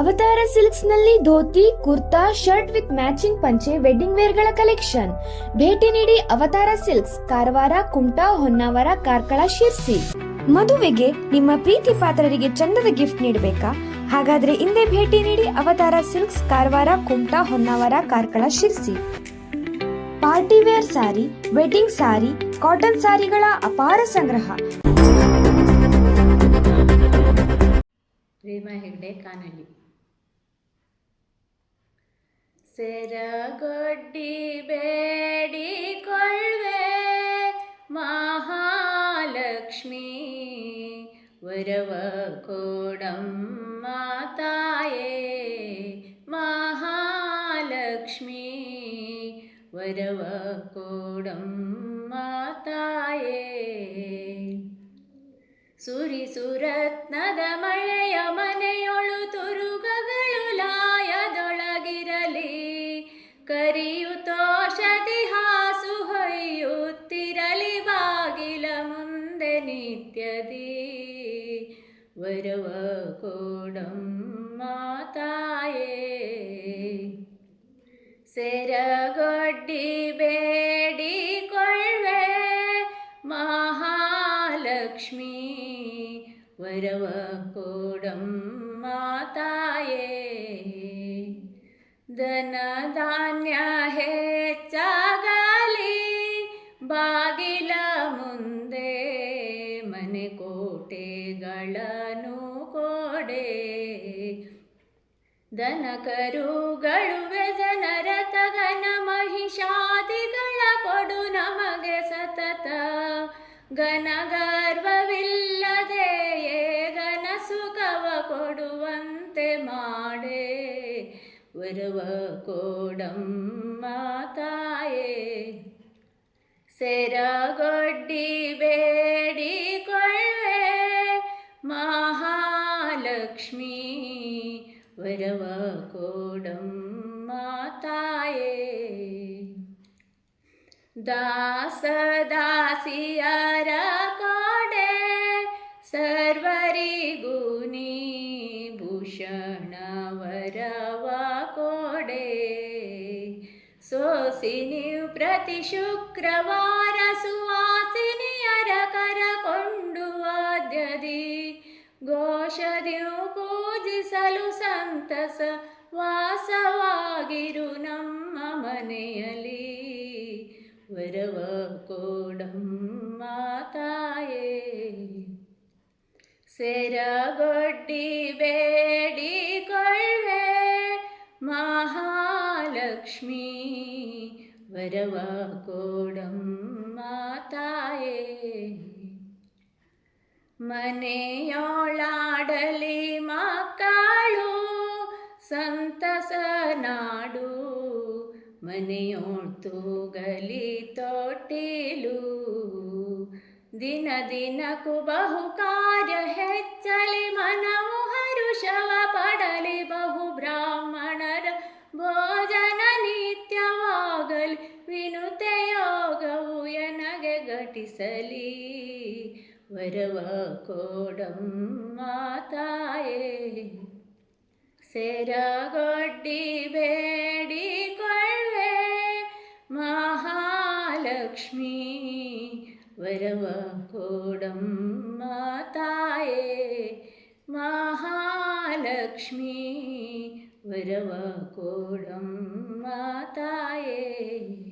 ಅವತಾರ ಸಿಲ್ಕ್ಸ್ನಲ್ಲಿ dhoti, kurta, shirt with matching panche, wedding ವೇರ್ಗಳ collection. ಭೇಟಿ ನೀಡಿ ಅವತಾರ ಸಿಲ್ಕ್ಸ್, ಕಾರವಾರ ಕುಮಟಾ ಹೊನ್ನಾವರ, ಕಾರ್ಕಳ, ಶಿರ್ಸಿ. ಮದುವೆಗೆ ನಿಮ್ಮ ಪ್ರೀತಿ ಪಾತ್ರರಿಗೆ ಚಂದದ ಗಿಫ್ಟ್ ನೀಡಬೇಕಾ? ಹಾಗಾದ್ರೆ ಹಿಂದೆ ಭೇಟಿ ನೀಡಿ Avatara silks, Karwar Kumta Honnavar, Karkala, Sirsi. Party wear sari, wedding sari, cotton ಸಾರಿಗಳ ಅಪಾರ ಸಂಗ್ರಹ. ಪ್ರೇಮ ಹೆಗ್ಡೆ ಕಾನಳ್ಳಿ. ಸೆರಗೊಡ್ಡಿ ಬೇಡಿಕೊಳ್ಳುವೆ ಮಹಾಲಕ್ಷ್ಮಿ ವರವ ಕೊಡಮ್ಮ ತಾಯೇ ಮಹಾಲಕ್ಷ್ಮಿ ವರವ ಕೊಡಮ್ಮ ತಾಯೇ വന്ദ നിത്യതി വരുവ കൂടം മാതായേ. സെരകൊടി ബേടി കൊൾവേ മഹാലക്ഷ്മി വരവ കൂടം മാതായേ. ധനധാന്യ ഹേ ബാഗില മുന്തേ ಮನೆ ಕೋಟೆಗಳನು ಕೋಡೆ. ದನ ಕರುಗಳು ಜನರ ತಗನ ಮಹಿಷಾದಿಗಳ ಕೊಡು ನಮಗೆ ಸತತ. ಘನ ಗರ್ವವಿಲ್ಲದೆ ಘನ ಸುಖವ ಕೊಡುವಂತೆ ಮಾಡೆ. ವರವ ಕೋಡಮ್ಮ ತಾಯೇ, ಸೆರಗೊಡ್ಡಿ ಬೇಡಿಕೊಳ್ಳುವೆ लक्ष्मी वरवकोडम् मातायै। दासदासीयरकोडे सर्वुनी भूषणवरवकोडे। सोसिनि प्रतिशुक्रवार सुवात् ಘೋಷದಿಯು ಪೂಜಿಸಲು ಸಂತಸ, ವಾಸವಾಗಿರು ನಮ್ಮ ಮನೆಯಲ್ಲಿ. ವರವ ಕೋಡಮ್ಮ ತಾಯೇ, ಸೆರಗೊಡ್ಡಿ ಬೇಡಿಕೊಳ್ಳುವೆ ಮಹಾಲಕ್ಷ್ಮಿ, ವರವ ಕೋಡಮ್ಮ ತಾಯೇ. ಮನೆಯೊಳಾಡಲಿ ಮಕ್ಕಳು ಸಂತಸ ನಾಡು ಮನೆಯೊಳ್ತೂಗಲಿ ತೊಟ್ಟಿಲು, ದಿನ ದಿನಕ್ಕೂ ಬಹು ಕಾರ್ಯ ಹೆಚ್ಚಲಿ ಮನವು ಹರುಷವ ಪಡಲಿ ಬಹು ಬ್ರಾಹ್ಮಣರ ಭೋಜನ ನಿತ್ಯವಾಗಲಿ ವಿನುತೆಯೋಗವು ಎನಗೆ ಘಟಿಸಲಿ. വരവാക്കോടം മാതായേ. സെരകൊട്ടി വേടിക്കൊള്ളേ മഹാലക്ഷ്മി വരവാക്കോടം മാതായേ. മഹാലക്ഷ്മി വരവാക്കോടം മാതായേ.